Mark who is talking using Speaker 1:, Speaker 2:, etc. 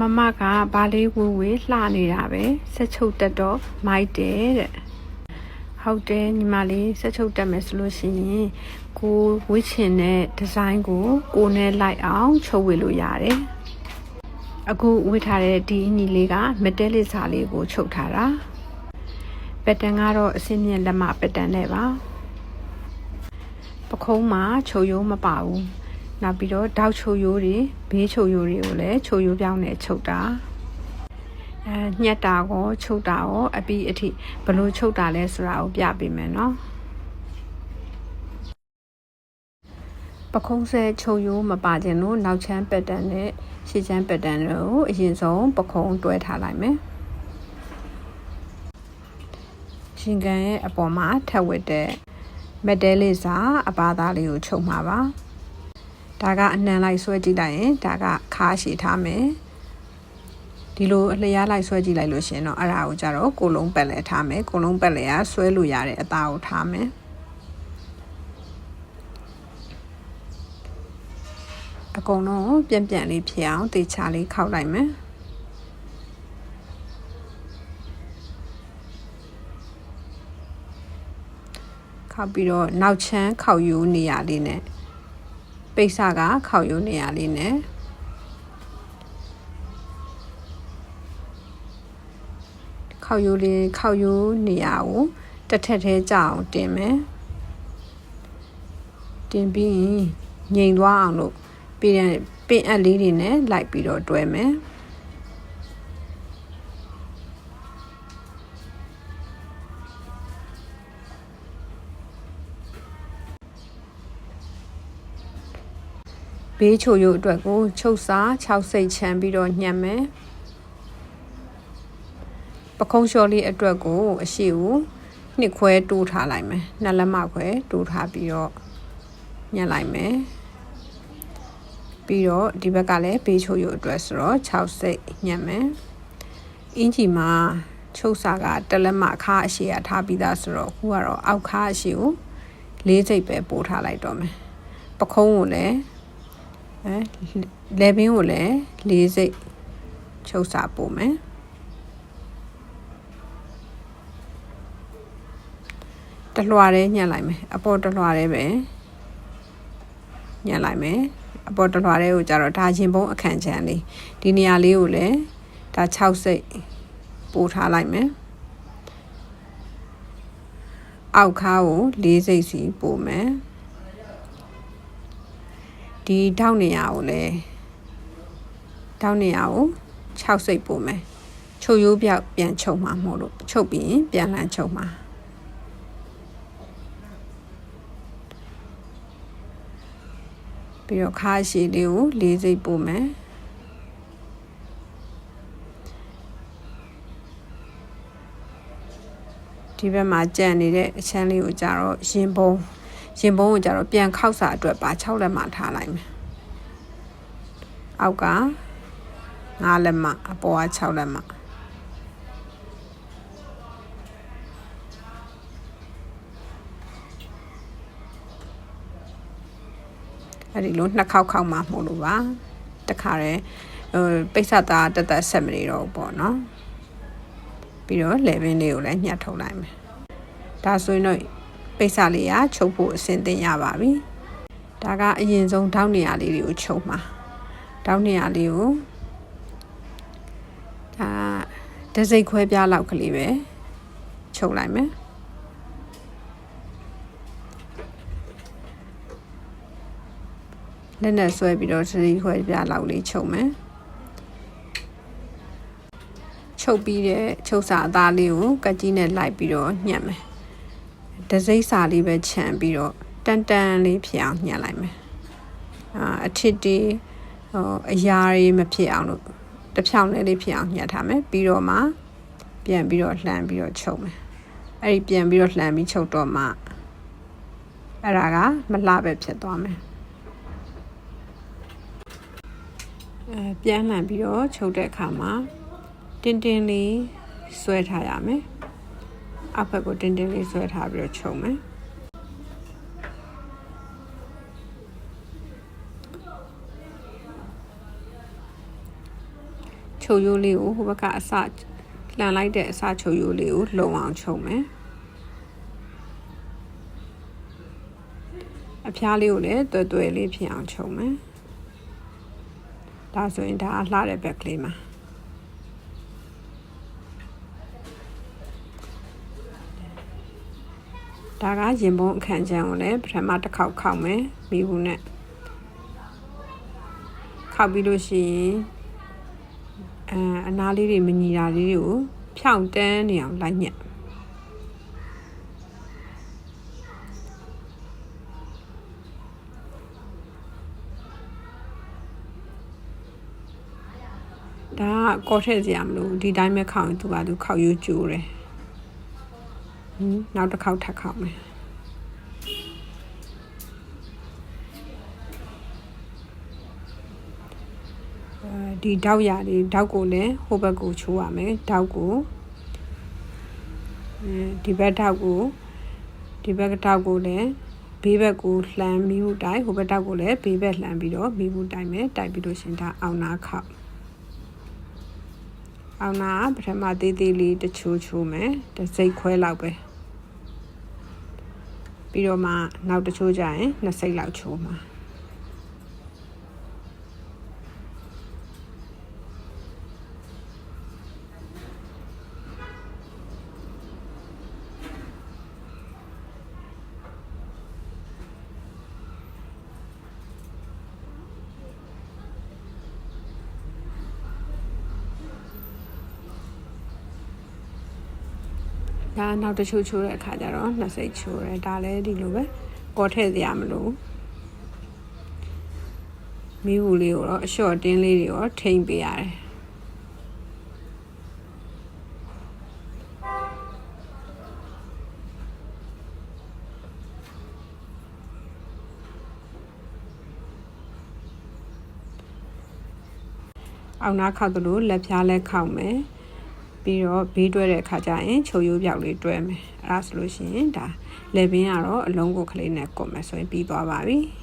Speaker 1: မမကဘာလေးဝေးဝေးလှနေတာပဲဆက်ချုပ်တက်တော့မိုက်တယ်တဲ့ဟုတ်တယ်ညီမလေးဆက်ချုပ်တက်မယ်ဆိုလို့ရှိရင်ကိုဝစ်ချင်တဲ့ဒီဇိုင်းကိုကိုနဲ့လိုက်အောင်ချုပ်ဝေလို့ရတယ်အခုဝစ်ထားတဲ့ဒီအညီလေးကမတဲလစ်စာလေးကိုချုပ်ထားတာပက်တန်ကတော့အစင်းမြင့်လက်မပက်တန်နဲ့ပါပခုံးမှာချုပ်ရိုးမပါဘူး နောက်ပြီးတော့တောက်ချုပ်ရိုးတွေဘေးချုပ်ရိုးတွေကိုလည်းချုပ်ရိုးပြောင်းနဲ့ချုပ်တာအဲညက်တာကိုချုပ်တာကိုအပြီးအထိဘယ်လိုချုပ်တာလဲဆိုတာကိုပြပေးမယ်နော်ပခုံးဆဲချုပ်ရိုးမပါခြင်းလို့နောက်ချမ်းပက်တန်နဲ့ရှေ့ချမ်းပက်တန်တို့အရင်ဆုံးပခုံးတွဲထားလိုက်မယ်ရှင်ကန်ရဲ့အပေါ်မှာထပ်ဝစ်တဲ့မက်တဲလေးစာအပါသားလေးကိုချုပ်မှာပါ ဒါကအနှံလိုက်ဆွဲကြည့်လိုက်ရင်ဒါကခါရှည်ထားမယ်ဒီလိုအလျားလိုက်ဆွဲကြည့်လိုက်လို့ရှင်တော့အဲ့ဒါကိုကြတော့ကိုလုံးပက်လဲထားမယ်ကိုလုံးပက်လဲကဆွဲလို့ရတဲ့အသားကိုထားမယ်အကုန်လုံးပြန်ပြန်လေးဖြစ်အောင်တေချာလေးခောက်လိုက်မယ်ခောက်ပြီးတော့နောက်ချမ်းခောက်ယူနေရလေးနဲ့ ပိတ်စကခောက်ယူနေရလေးနဲ့ခောက်ယူလေးခောက်ယူနေရကိုတစ်ထက်သေးကြအောင်တင်မယ်တင်ပြီးရင်ငြိမ်သွားအောင်လို့ပြီးရင်ပင်အပ်လေးတွေနဲ့လိုက်ပြီးတော့တွဲမယ် ဘေးချိုရုပ်အတွက်ကိုချုပ်စာ6စိတ်ချမ်းပြီးတော့ညှက်မယ်ပခုံးလျှော်လေးအတွက်ကိုအရှိကိုနှစ်ခွဲတိုးထားလိုက်မယ်နှစ်လက်မခွဲတိုးထားပြီးတော့ညှက်လိုက်မယ်ပြီးတော့ဒီဘက်ကလည်းဘေးချိုရုပ်အတွက်ဆိုတော့6စိတ်ညှက်မယ်အင်ဂျီမှာချုပ်စာကတလက်မခါအရှိရထားပြီးသားဆိုတော့ခုကတော့အောက်ခါအရှိကို၄စိတ်ပဲပို့ထားလိုက်တော့မယ်ပခုံးကိုလည်း အဲလေဘင်းကိုလည်း၄စိတ်ချုပ်စာပို့မယ်တလွှာရဲညှက်လိုက်မယ်အပေါ်တလွှာရဲပဲညှက်လိုက်မယ်အပေါ်တလွှာရဲကိုကြတော့ဒါရင်ပုံးအခန့်ချမ်းလေးဒီနေရာလေးကိုလည်းဒါ6စိတ်ပို့ထားလိုက်မယ်အောက်ခါကို၄စိတ်စီပို့မယ် ဒီထောက်နေရကိုလည်းထောက်နေရကို6စိတ်ပို့မယ်ချုပ်ရိုးပြောက်ပြန်ချုပ်မှာမဟုတ်လို့ချုပ်ပြီးရင်ပြန်လန်းချုပ်မှာပြီးတော့ခါရှည်လေးကို၄စိတ်ပို့မယ်ဒီဘက်မှာကြံနေတဲ့အချမ်းလေးကိုကြတော့ရင်ပုံး ရင်ပုံးကိုကြတော့ပြန်ခောက်စာအတွက်ပါ6လက်မှထားလိုက်မယ်အောက်က9လက်မှအပေါ်က6လက်မှအဲ့ဒီလိုနှစ်ခေါက်ခေါက်မှမို့လို့ပါတခါတည်းဟိုပိတ်ဆက်သားတက်တက်ဆက်မနေတော့ဘူးပေါ့နော်ပြီးတော့ level လေးကိုလည်းညှက်ထုတ်လိုက်မယ်ဒါဆိုရင်တော့ ပိတ်စလေးကချုပ်ဖို့အဆင်သင့်ရပါပြီဒါကအရင်ဆုံးတောင်းနေရလေးတွေကိုချုပ်မှာတောင်းနေရလေးကိုဒါတစိတ်ခွဲပြားလောက်ကလေးပဲချုပ်လိုက်မယ်လက်နဲ့ဆွဲပြီးတော့တစိတ်ခွဲပြားလောက်လေးချုပ်မယ်ချုပ်ပြီးတဲ့ချုပ်စာအသားလေးကိုကကြီးနဲ့လိုက်ပြီးတော့ညှက်မယ် ဒစိမ့်စာလေးပဲခြံပြီးတော့တန်တန်လေးဖြစ်အောင်ညှက်လိုက်မယ်အာအထစ်တီဟိုအရာတွေမဖြစ်အောင်လို့တဖြောင်းလေးလေးဖြစ်အောင်ညှက်ထားမယ်ပြီးတော့မှပြန်ပြီးတော့လှန်ပြီးတော့ချုပ်မယ်အဲ့ဒီပြန်ပြီးတော့လှန်ပြီးချုပ်တော့မှအဲ့ဒါကမလှပဲဖြစ်သွားမယ်အဲပြန်လှန်ပြီးတော့ချုပ်တဲ့အခါမှာတင်းတင်းလေးဆွဲထားရမယ် အောက်ဘက်ကိုတင်းတင်းလေးဆွဲထားပြီးတော့ခြုံမယ်ချုပ်ရိုးလေးကိုဟိုဘက်ကအစလှန်လိုက်တဲ့အစချုပ်ရိုးလေးကိုလုံအောင်ချုပ်မယ်အဖျားလေးကိုလည်းတွယ်တွယ်လေးဖြစ်အောင်ချုပ်မယ်ဒါဆိုရင်ဒါအလှတဲ့ဘက်ကလေးမှာ ဒါကရင်ပုံအခန့်ချမ်းကိုလည်းပထမတစ်ခေါက်ခောက်မယ်မိဘူးနဲ့ခောက်ပြီးလို့ရှိရင်အဲအနားလေးတွေမညီတာလေးတွေကိုဖြောင့်တန်းနေအောင်လိုက်ညက်ဒါကကောထည့်စရာမလိုဘူးဒီတိုင်းပဲခောက်ရင်သူကသူခောက်ရွကျိုးတယ်ဟင်း နောက်တစ်ခေါက်ထပ်ခောက်မယ်အဲဒီတောက်ရလေးတောက်ကိုလည်းဟိုဘက်ကိုချိုးရမယ်တောက်ကိုအဲဒီဘက်တောက်ကိုဒီဘက်တောက်ကိုလည်းဘေးဘက်ကိုလှမ်းမိမှုတိုင်ဟိုဘက်တောက်ကိုလည်းဘေးဘက်လှမ်းပြီးတော့မိမှုတိုင်မယ်တိုက်ပြီးလို့ရှင်ဒါအောင်နာခောက်အောင်နာပထမသေးသေးလေးတချိုးချိုးမယ်တစ်စိတ်ခွဲလောက်ပဲ ပြီးတော့မှနောက်တချိုးကြရင်နှစ်စိတ်လောက်ချိုးမှာ ဒါနောက်တစ်ချိုးချိုးတဲ့အခါကျတော့နှစ်စိတ်ချိုးတယ်ဒါလည်းဒီလိုပဲကောထည့်စရာမလိုမီးဘူးလေးကိုတော့အလျှော့တင်းလေးတွေရောထိမ့်ပေးရတယ်အောင်နာခောက်သလိုလက်ဖြားလဲခောက်မယ် ပြီးတော့ဘေးတွဲတဲ့အခါကျရင်ချုပ်ရိုးပြောက်လေးတွဲမယ်အဲ့ဒါဆိုလို့ရှိရင်ဒါလေပင်ကတော့အလုံးကိုကလေးနဲ့ကွတ်မယ်ဆိုရင်ပြီးသွားပါပြီ။